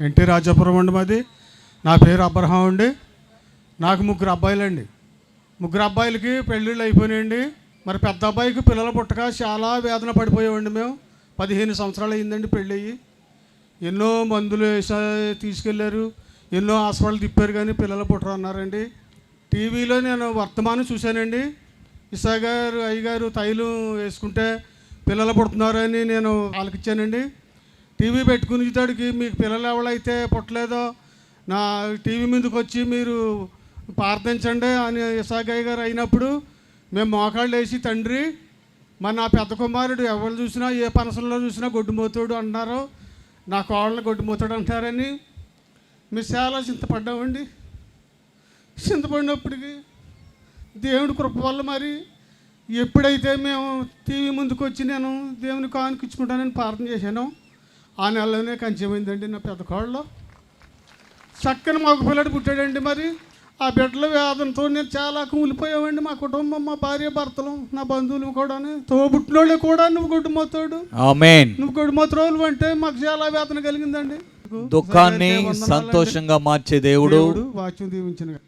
NT Rajapuram అండి మాది. నా పేరు అబ్రహం అండి. నాకు ముగ్గురు అబ్బాయిలండి. ముగ్గురు అబ్బాయిలకి పెళ్ళిళ్ళు అయిపోయినాయండి. మరి పెద్ద అబ్బాయికి పిల్లలు పుట్టక చాలా వేదన పడిపోయామండి మేము. పదిహేను సంవత్సరాలు అయిందండి పెళ్ళి అయ్యి ఎన్నో మందులు వేసా తీసుకెళ్ళారు. ఎన్నో హాస్పిటల్ తిప్పారు కానీ పిల్లలు పుట్టరు అన్నారండి. టీవీలో నేను వర్తమానం చూశానండి. ఇసా గారు అయ్యగారు తైలం వేసుకుంటే పిల్లలు పుడుతున్నారని నేను వాళ్ళకిచ్చానండి టీవీ పెట్టుకుని ఇతడికి మీకు పిల్లలు ఎవరైతే పుట్టలేదో నా టీవీ మీదకి వచ్చి మీరు ప్రార్థించండి అని ఇసాగయ్య గారు అయినప్పుడు మేము మోకాళ్ళు వేసి తండ్రి మరి నా పెద్ద కుమారుడు ఎవరు చూసినా ఏ పనసంలో చూసినా గొడ్డుమోతుడు అంటున్నారు. నా కోళ్ళని గొడ్డుమోతుడు అంటారని మేము చాలా చింతపడ్డామండి. చింతపడినప్పటికీ దేవుడి కృప వల్ల మరి ఎప్పుడైతే మేము టీవీ ముందుకు వచ్చి నేను దేవుని కానుకిచ్చుకుంటానని ప్రార్థన చేశాను ఆ నెలలోనే కంచెమైందండి నా పెద్ద కోళ్ళలో. చక్కని మగ పిల్లడు పుట్టాడండి మరి. ఆ బిడ్డల వేదనతో నేను చాలా కూలిపోయామండి మా కుటుంబం మా భార్య భర్తలు నా బంధువులు కూడా తోబుట్టినోళ్ళు కూడా నువ్వు గుడ్డుమోతాడు. నువ్వు గుడిమోతురోలు అంటే మాకు చాలా వేదన కలిగిందండి. దుఃఖాన్ని. సంతోషంగా మార్చే దేవుడు. వాక్యం దీవించిన